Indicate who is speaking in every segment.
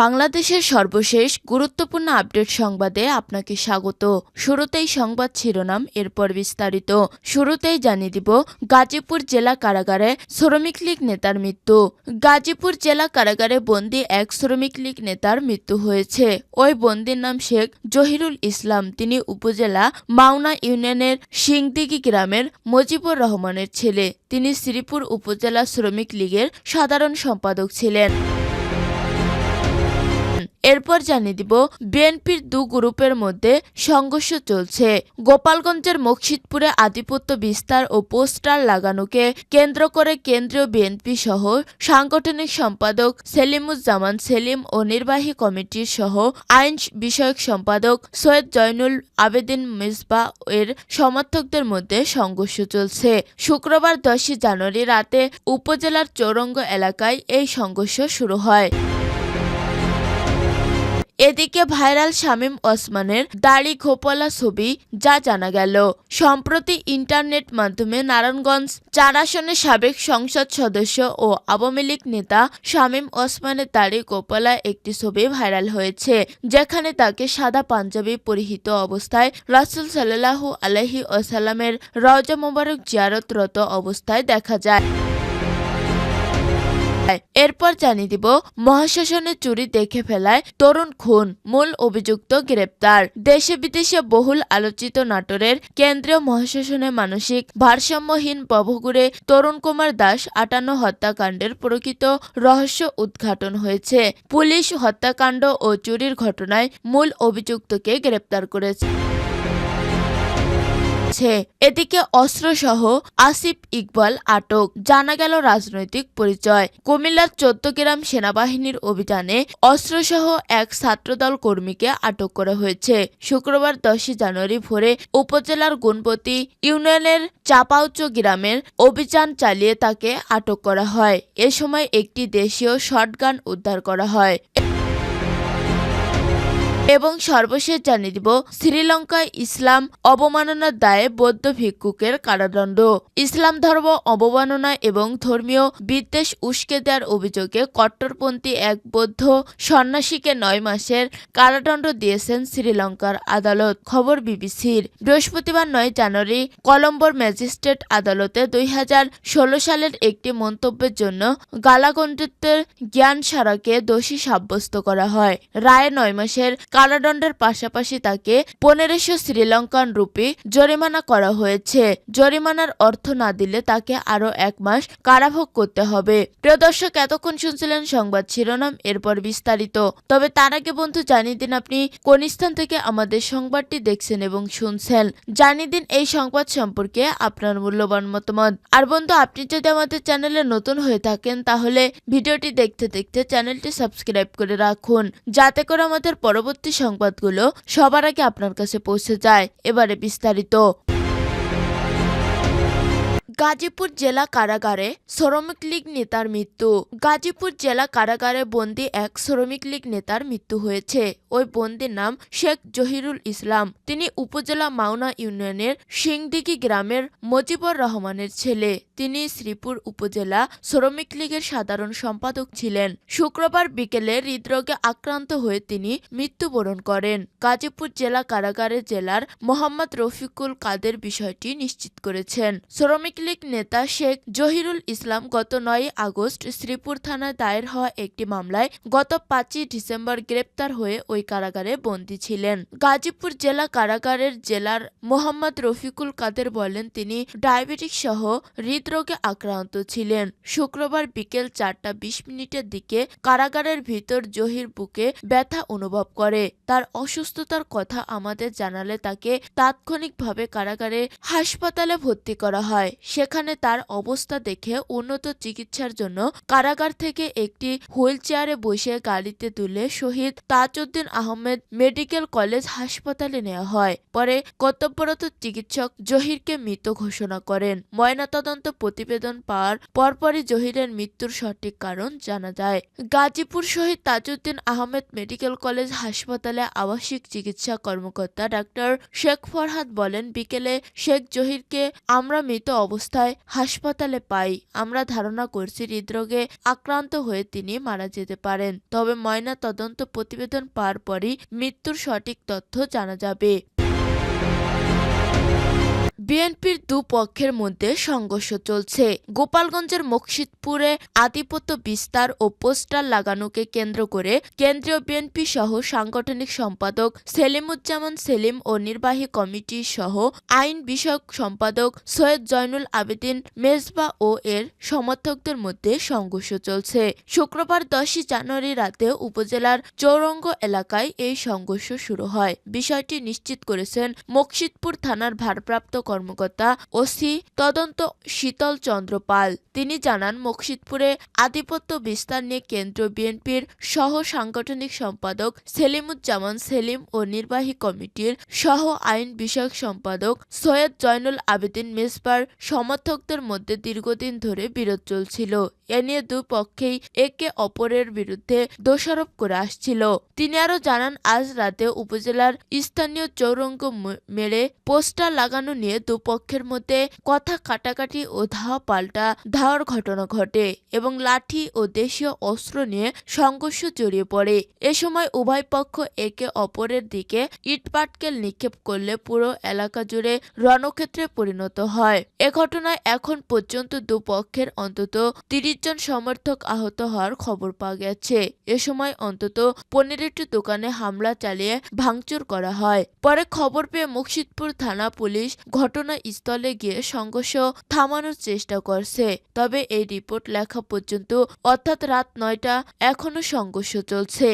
Speaker 1: বাংলাদেশের সর্বশেষ গুরুত্বপূর্ণ আপডেট সংবাদে আপনাকে স্বাগত। শুরুতেই সংবাদ শিরোনাম, এরপর বিস্তারিত। শুরুতেই জানিয়ে দিব, গাজীপুর জেলা কারাগারে শ্রমিক লীগ নেতার মৃত্যু। গাজীপুর জেলা কারাগারে বন্দী এক শ্রমিক লীগ নেতার মৃত্যু হয়েছে। ওই বন্দির নাম শেখ জহিরুল ইসলাম। তিনি উপজেলা মাওনা ইউনিয়নের সিংদিঘি গ্রামের মজিবুর রহমানের ছেলে। তিনি শ্রীপুর উপজেলা শ্রমিক লীগের সাধারণ সম্পাদক ছিলেন। এরপর জানিয়ে দিব, বিএনপির দু গ্রুপের মধ্যে সংঘর্ষ চলছে। গোপালগঞ্জের মকসিদপুরে আধিপত্য বিস্তার ও পোস্টার লাগানোকে কেন্দ্র করে কেন্দ্রীয় বিএনপি সহ সাংগঠনিক সম্পাদক সেলিমুজ্জামান সেলিম ও নির্বাহী কমিটির সহ আইন বিষয়ক সম্পাদক সৈয়দ জয়নুল আবেদিন মিসবা এর সমর্থকদের মধ্যে সংঘর্ষ চলছে। শুক্রবার দশই জানুয়ারি রাতে উপজেলার চৌরঙ্গ এলাকায় এই সংঘর্ষ শুরু হয়। এদিকে ভাইরাল শামীম ওসমানের দাড়ি খোপলা ছবি, যা জানা গেল। সম্প্রতি ইন্টারনেট মাধ্যমে নারায়ণগঞ্জ চার আসনের সাবেক সংসদ সদস্য ও আওয়ামী লীগ নেতা শামীম ওসমানের দাড়ি কোপলা একটি ছবি ভাইরাল হয়েছে, যেখানে তাকে সাদা পাঞ্জাবি পরিহিত অবস্থায় রাসুল সাল্লাহু আলহি ওসাল্লামের রওজা মোবারক জিয়ারতরত অবস্থায় দেখা যায়। এরপর জানিয়ে দিব, মহাশাসনে চুরি দেখে ফেলায় তরুণ খুন, মূল অভিযুক্ত গ্রেপ্তার। দেশে বিদেশে বহুল আলোচিত নাটোরের কেন্দ্রীয় মহাশাসনে মানসিক ভারসাম্যহীন প্রভুগুরে তরুণ কুমার দাস আটান্ন হত্যাকাণ্ডের প্রকৃত রহস্য উদ্ঘাটন হয়েছে। পুলিশ হত্যাকাণ্ড ও চুরির ঘটনায় মূল অভিযুক্তকে গ্রেপ্তার করেছে। আছে। এদিকে অস্ত্রসহ আসিফ ইকবাল আটক। জানা গেল রাজনৈতিক পরিচয়। কুমিল্লার চোদ্দগ্রাম সেনাবাহিনীর অভিযানে অস্ত্রসহ এক ছাত্রদল কর্মীকে আটক করা হয়েছে। শুক্রবার দশই জানুয়ারি ভোরে উপজেলার গুণপতি ইউনিয়নের চাপাউচ গ্রামের অভিযান চালিয়ে তাকে আটক করা হয়। এ সময় একটি দেশীয় শটগান উদ্ধার করা হয়। এবং সর্বশেষ জানিয়ে দিব, শ্রীলঙ্কায় ইসলাম অবমাননার দায়ে বৌদ্ধ ভিক্ষুকের কারাদণ্ড। ইসলাম ধর্ম অবমাননা এবং ধর্মীয় বিদ্বেষ উস্কে দেওয়ার অভিযোগে কট্টরপন্থী এক বৌদ্ধ সন্ন্যাসীকে নয় মাসের কারাদণ্ড দিয়েছেন শ্রীলঙ্কার আদালত, খবর বিবিসির। বৃহস্পতিবার নয় জানুয়ারি কলম্বোর ম্যাজিস্ট্রেট আদালতে দুই হাজার ষোলো সালের একটি মন্তব্যের জন্য গালাগন্ডিতের জ্ঞান সারাকে দোষী সাব্যস্ত করা হয়। রায়ে নয় মাসের কারাদণ্ডের পাশাপাশি তাকে পনেরোশো শ্রীলঙ্কান রুপি জরিমানা করা হয়েছে। জরিমানার অর্থ না দিলে তাকে আরও এক মাস কারাভোগ করতে হবে। প্রিয় দর্শক, এতক্ষণ শুনছিলেন সংবাদ শিরোনাম, এরপর বিস্তারিত। তবে তার আগে বন্ধু, জানিয়ে দিন আপনি কোন স্থান থেকে আমাদের সংবাদটি দেখছেন এবং শুনছেন। জানিয়ে দিন এই সংবাদ সম্পর্কে আপনার মূল্যবান মতামত। আর বন্ধু, আপনি যদি আমাদের চ্যানেলে নতুন হয়ে থাকেন, তাহলে ভিডিওটি দেখতে দেখতে চ্যানেলটি সাবস্ক্রাইব করে রাখুন। যাতে করে আমাদের পরবর্তী সংবাদগুলো সবার আগে আপনার কাছে পৌঁছে যায়। এবারে বিস্তারিত। গাজীপুর জেলা কারাগারে শ্রমিক লীগ নেতার মৃত্যু। গাজীপুর জেলা কারাগারে বন্দী এক শ্রমিক লীগ নেতার মৃত্যু হয়েছে। ওই বন্দির নাম শেখ জহিরুল ইসলাম। তিনি উপজেলা মাওনা ইউনিয়নের সিংদিঘি গ্রামের মজিবুর রহমানের ছেলে। তিনি শ্রীপুর উপজেলা শ্রমিক লীগের সাধারণ সম্পাদক ছিলেন। শুক্রবার বিকেলে হৃদরোগে আক্রান্ত হয়ে তিনি মৃত্যুবরণ করেন। গাজীপুর জেলা কারাগারে জেলার মোহাম্মদ রফিকুল কাদের বিষয়টি নিশ্চিত করেছেন। শ্রমিক লীগ নেতা শেখ জহিরুল ইসলাম গত নয় আগস্ট শ্রীপুর থানায় দায়ের হওয়া একটি মামলায় গত পাঁচই ডিসেম্বর গ্রেপ্তার হয়ে ওই কারাগারে বন্দী ছিলেন। গাজীপুর জেলা কারাগারের জেলার মোহাম্মদ রফিকুল কাদের বলেন, তিনি ডায়াবেটিক সহ হৃদরোগে আক্রান্ত ছিলেন। শুক্রবার বিকেল চারটা বিশ মিনিটের দিকে কারাগারের ভিতর জহির বুকে ব্যথা অনুভব করে। তার অসুস্থতার কথা আমাদের জানালে তাকে তাৎক্ষণিকভাবে কারাগারে হাসপাতালে ভর্তি করা হয়। সেখানে তার অবস্থা দেখে উন্নত চিকিৎসার জন্য কারাগার থেকে একটি হুইল চেয়ারে বসে গাড়িতে তুলে শহীদ তাজউদ্দিন আহমেদ মেডিকেল কলেজ হাসপাতালে নেওয়া হয়। পরে কর্তব্যরত চিকিৎসক জহিরকে মৃত ঘোষণা করেন। ময়নাতদন্ত প্রতিবেদন পাওয়ার পরপরই জহিরের মৃত্যুর সঠিক কারণ জানা যায়। গাজীপুর শহীদ তাজউদ্দিন আহমেদ মেডিকেল কলেজ হাসপাতালে আবাসিক চিকিৎসা কর্মকর্তা ডাক্তার শেখ ফরহাদ বলেন, বিকেলে শেখ জহিরকে আমরা মৃত অবস্থায় হাসপাতালে পাই। আমরা ধারণা করছি হৃদরোগে আক্রান্ত হয়ে তিনি মারা যেতে পারেন। তবে ময়না তদন্ত প্রতিবেদন পাওয়ার পরই মৃত্যুর সঠিক তথ্য জানা যাবে। বিএনপির দুপক্ষের মধ্যে সংঘর্ষ চলছে। গোপালগঞ্জের মকসিদপুরে আধিপত্য বিস্তার ও পোস্টার লাগানোকে কেন্দ্র করে কেন্দ্রীয় বিএনপি সহ সাংগঠনিক সম্পাদক সেলিমুজ্জামান সেলিম ও নির্বাহী কমিটি সহ আইন বিষয়ক সম্পাদক সৈয়দ জয়নুল আবেদিন মেজবা ও এর সমর্থকদের মধ্যে সংঘর্ষ চলছে। শুক্রবার দশই জানুয়ারি রাতে উপজেলার চৌরঙ্গ এলাকায় এই সংঘর্ষ শুরু হয়। বিষয়টি নিশ্চিত করেছেন মকসিদপুর থানার ভারপ্রাপ্ত কর্মকর্তা ওসি তদন্ত শীতল চন্দ্র পাল তিনি জানান মকসিদপুরে আধিপত্য বিস্তার নিয়ে কেন্দ্রীয় বিএনপির সহ সাংগঠনিক সম্পাদক সেলিমুজ্জামান সেলিম ও নির্বাহী কমিটির সহ আইন বিষয়ক সম্পাদক সৈয়দ জয়নুল আবেদিন মেসবার সমর্থকদের মধ্যে দীর্ঘদিন ধরে বিরোধ চলছিল। এ নিয়ে দুপক্ষেই একে অপরের বিরুদ্ধে দোষারোপ করে আসছিল। তিনি আরও জানান, আজ রাতে উপজেলার স্থানীয় চৌরঙ্গ মেরে পোস্টার লাগানো নিয়ে দুপক্ষের মধ্যে কথা কাটাকাটি ও ধাওয়া পাল্টা ধাওয়ার ঘটনা ঘটে এবং লাঠি ও দেশীয় অস্ত্র নিয়ে সংঘর্ষ জড়িয়ে পড়ে। এ সময় উভয় পক্ষ একে অপরের দিকে ইটপাটকেল নিক্ষেপ করলে পুরো এলাকা জুড়ে রণক্ষেত্রে পরিণত হয়। এ ঘটনায় এখন পর্যন্ত দুপক্ষের অন্তত তিরিশ জন সমর্থক আহত হওয়ার খবর পাওয়া গেছে। এ সময় অন্তত পনেরোটি দোকানে হামলা চালিয়ে ভাঙচুর করা হয়। পরে খবর পেয়ে মুর্শিদপুর থানা পুলিশ ঘটনাস্থলে গিয়ে সংঘর্ষ থামানোর চেষ্টা করছে। তবে এই রিপোর্ট লেখা পর্যন্ত অর্থাৎ রাত নয়টা এখনও সংঘর্ষ চলছে।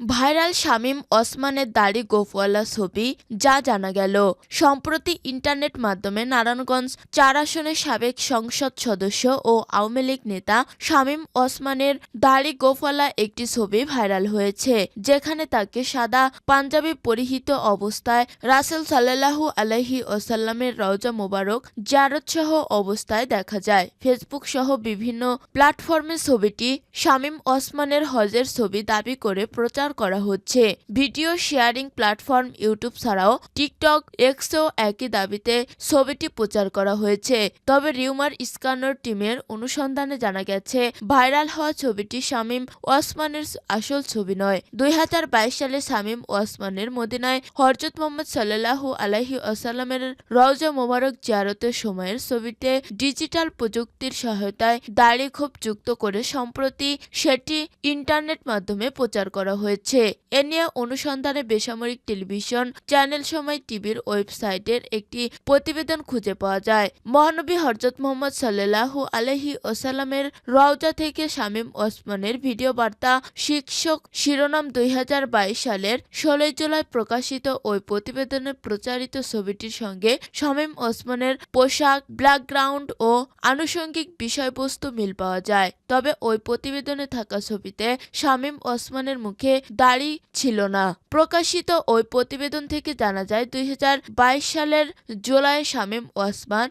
Speaker 1: ভাইরাল শামীম ওসমানের দাড়ি গোফওয়ালা ছবি, যা জানা গেল। সম্প্রতি ইন্টারনেট মাধ্যমে নারায়ণগঞ্জ চার আসনের সাবেক সংসদ সদস্য ও আওয়ামী লীগ নেতা শামীম ওসমানের দাড়ি গোফওয়ালা একটি ছবি ভাইরাল হয়েছে, যেখানে তাকে সাদা পাঞ্জাবি পরিহিত অবস্থায় রাসেল সাল্লাল্লাহু আলাইহি ওসাল্লামের রওজা মোবারক জারত সহ অবস্থায় দেখা যায়। ফেসবুক সহ বিভিন্ন প্ল্যাটফর্মে ছবিটি শামীম ওসমানের হজের ছবি দাবি করে প্রচার করা হচ্ছে। ভিডিও শেয়ারিং প্ল্যাটফর্ম ইউটিউব ছাড়াও টিকটক, এক্সও একই দাবিতে ছবিটি প্রচার করা হয়েছে। তবে রিউমার স্ক্যানার টিমের অনুসন্ধানে জানা গেছে, ভাইরাল হওয়া ছবিটি শামীম ওসমানের আসল ছবি নয়। দুই সালে শামীম ওসমানের মদিনায় হরজত মোহাম্মদ সাল্লাল্লাহু আলাইহি আসাল্লামের রওজা মোবারক জিয়ারতের সময়ের ছবিতে ডিজিটাল প্রযুক্তির সহায়তায় দাড়ি খুব যুক্ত করে সম্প্রতি সেটি ইন্টারনেট মাধ্যমে প্রচার করা হয়েছে। এ নিয়ে অনুসন্ধানে বেসামরিক টেলিভিশন চ্যানেল সময় টিভির ওয়েবসাইটের একটি প্রতিবেদন খুঁজে পাওয়া যায়। মহানবী হরজত মোহাম্মদ সাল্লাল্লাহু আলহি ওসাল্লামের রওজা থেকে শামীম ওসমানের ভিডিও বার্তা শীর্ষক শিরোনাম দুই হাজার বাইশ সালের ষোলোই জুলাই প্রকাশিত ওই প্রতিবেদনে প্রচারিত ছবিটির সঙ্গে শামীম ওসমানের পোশাক ব্যাকগ্রাউন্ড ও আনুষঙ্গিক বিষয়বস্তু মিল পাওয়া যায়। তবে ওই প্রতিবেদনে থাকা ছবিতে শামীম ওসমানের মুখে দাড়ি ছিল না। প্রকাশিত ওই প্রতিবেদন থেকে জানা যায়, দুই হাজার বাইশ সালের জুলাই শামীম ওসমান